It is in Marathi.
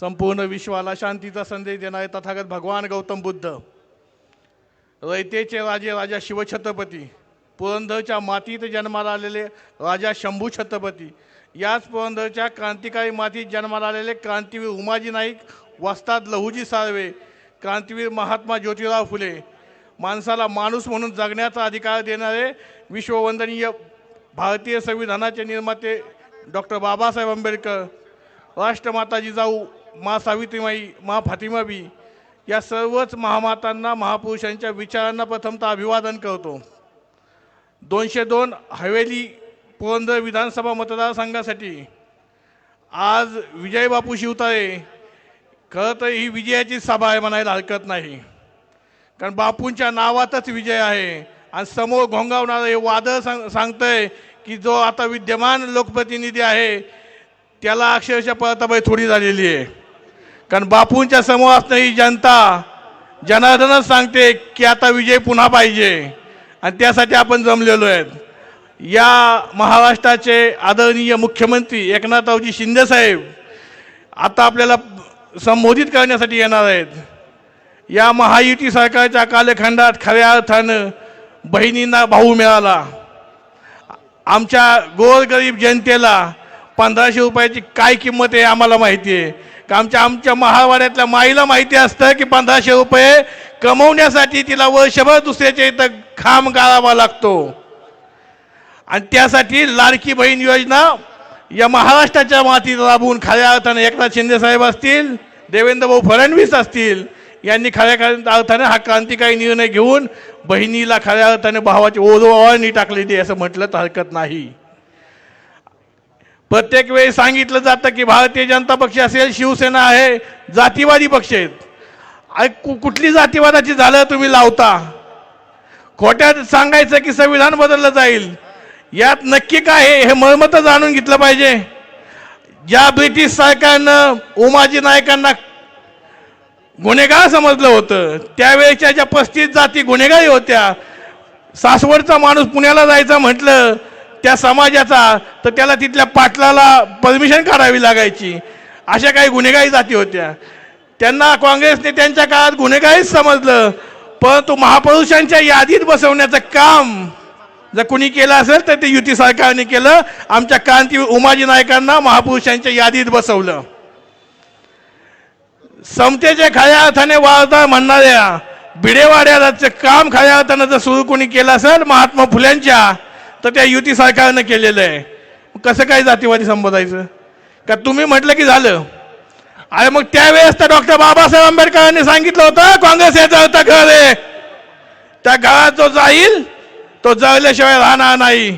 संपूर्ण विश्वाला शांतीचा संदेश देणारे तथागत भगवान गौतम बुद्ध रयतेचे राजे राजा शिवछत्रपती पुरंदरच्या मातीत जन्माला आलेले राजा शंभू छत्रपती याच पुरंदरच्या क्रांतिकारी मातीत जन्माला आलेले क्रांतीवीर उमाजी नाईक वस्ताद लहुजी साळवे क्रांतीवीर महात्मा ज्योतिराव फुले माणसाला माणूस म्हणून जगण्याचा अधिकार देणारे विश्ववंदनीय भारतीय संविधानाचे निर्माते डॉक्टर बाबासाहेब आंबेडकर राष्ट्रमाता जिजाऊ मा सावित्रीमाई मा फातिमाबी या सर्वच महामातांना महापुरुषांच्या विचारांना प्रथमतः अभिवादन करतो. दोनशे दोन हवेली पुरंदर विधानसभा मतदारसंघासाठी आज विजय बापू शिवतारे खरं तर ही विजयाची सभा आहे म्हणायला हरकत नाही. कारण बापूंच्या नावातच विजय आहे आणि समोर घोंगावणारं हे वादळ सांग सांगतंय की जो आता विद्यमान लोकप्रतिनिधी आहे त्याला अक्षरशः परताबाई थोडी झालेली आहे. कारण बापूंच्या समोर ही जनता. जनार्दनच सांगते की आता विजय पुन्हा पाहिजे. आणि त्यासाठी आपण जमलेलो आहेत. या महाराष्ट्राचे आदरणीय मुख्यमंत्री एकनाथरावजी शिंदेसाहेब आता आपल्याला संबोधित करण्यासाठी येणार आहेत. या महायुती सरकारच्या कालखंडात खऱ्या अर्थानं बहिणींना भाऊ मिळाला. आमच्या गोरगरीब जनतेला पंधराशे रुपयाची काय किंमत आहे आम्हाला माहिती आहे. का आमच्या आमच्या महावाड्यातल्या माईला माहिती असतं की पंधराशे रुपये कमवण्यासाठी तिला वर्षभर दुसऱ्याच्या इथं खांब गाळावा लागतो. आणि त्यासाठी लाडकी बहीण योजना या महाराष्ट्राच्या मातीत राबवून खऱ्या अर्थाने एकनाथ शिंदे साहेब असतील देवेंद्रभाऊ फडणवीस असतील यांनी खऱ्या खऱ्या अर्थाने हा क्रांतिकारी निर्णय घेऊन बहिणीला खऱ्या अर्थाने भावाची ओढवाळणी टाकलेली असं म्हटलं तर हरकत नाही. प्रत्येक वेळी सांगितलं जातं की भारतीय जनता पक्ष असेल शिवसेना आहे जातीवादी पक्ष आहेत. कु- कुठली जातीवादाची झालं तुम्ही लावता. खोट्यात सांगायचं की संविधान बदललं जाईल. यात नक्की काय आहे हे मर्मत जाणून घेतलं पाहिजे. ज्या ब्रिटिश सरकारनं उमाजी नायकांना गुन्हेगार समजलं होतं त्यावेळेच्या ज्या पस्तीस जाती गुन्हेगारी होत्या सासवडचा माणूस पुण्याला जायचं म्हटलं त्या समाजाचा तर त्याला तिथल्या पाटलाला परमिशन काढावी लागायची. अशा काही गुन्हेगारी जाती होत्या. त्यांना काँग्रेसने त्यांच्या काळात गुन्हेगारीच समजलं. परंतु महापुरुषांच्या यादीत बसवण्याचं काम जर कुणी केलं असेल तर ते युती सरकारने केलं. आमच्या क्रांती उमाजी नायकांना महापुरुषांच्या यादीत बसवलं. समतेचे खऱ्या अर्थाने वारदार म्हणणाऱ्या भिडेवाड्याचं काम खऱ्या अर्थानं जर सुरू कोणी केलं असेल महात्मा फुल्यांच्या तर त्या युती सरकारनं केलेलं आहे. कसं काय जातीवादी संबोधायचं का तुम्ही म्हटलं की झालं? अरे मग त्यावेळेस तर डॉक्टर बाबासाहेब आंबेडकरांनी सांगितलं होतं काँग्रेस याचा होतं घर आहे. त्या घरात जो जाईल तो जळल्याशिवाय राहणार नाही.